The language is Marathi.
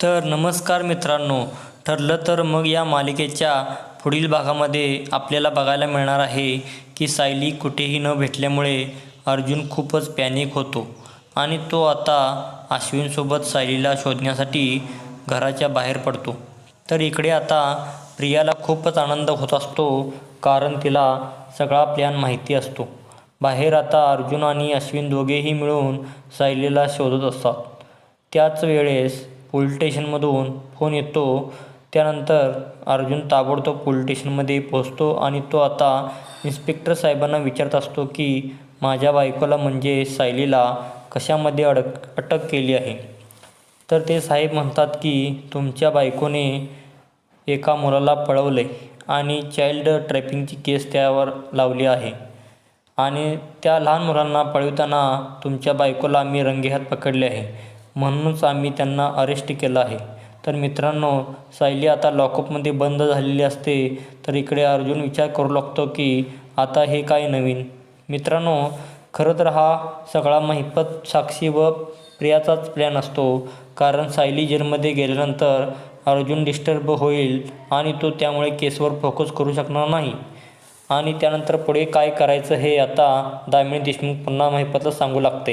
तर नमस्कार मित्रांनो ठरलं तर मग या मालिकेच्या पुढील भागामध्ये आपल्याला बघायला मिळणार आहे की सायली कुठेही न भेटल्यामुळे अर्जुन खूपच पॅनिक होतो आणि तो आता अश्विनसोबत सायलीला शोधण्यासाठी घराच्या बाहेर पडतो. तर इकडे आता प्रियाला खूपच आनंद होत असतो कारण तिला सगळा प्लॅन माहिती असतो. बाहेर आता अर्जुन आणि अश्विन दोघेही मिळून सायलीला शोधत असतात. त्याच वेळेस पोलीस स्टेशनमधून फोन येतो. त्यानंतर अर्जुन ताबडतोब पोलीस स्टेशनमध्ये पोहोचतो आणि तो आता इन्स्पेक्टर साहेबांना विचारत असतो की माझ्या बायकोला म्हणजे सायलीला कशामध्ये अडक अटक केली आहे? तर ते साहेब म्हणतात की तुमच्या बायकोने एका मुलाला पळवले आणि चाइल्ड ट्रॅपिंगची केस त्यावर लावली आहे. आणि त्या लहान मुलांना पळवताना तुमच्या बायकोला आम्ही रंगेहात पकडले आहे. म्हणूनच आम्ही त्यांना अरेस्ट केलं आहे. तर मित्रांनो सायली आता लॉकअपमध्ये बंद झालेली असते. तर इकडे अर्जुन विचार करू लागतो की आता हे काय नवीन? मित्रांनो खरं तर हा सगळा महिपत साक्षी व प्रियाचाच प्लॅन असतो. कारण सायली जेलमध्ये गेल्यानंतर अर्जुन डिस्टर्ब होईल आणि तो त्यामुळे केसवर फोकस करू शकणार नाही. आणि त्यानंतर पुढे काय करायचं हे आता दामिनी देशमुख पुन्हा महिपतला सांगू लागते.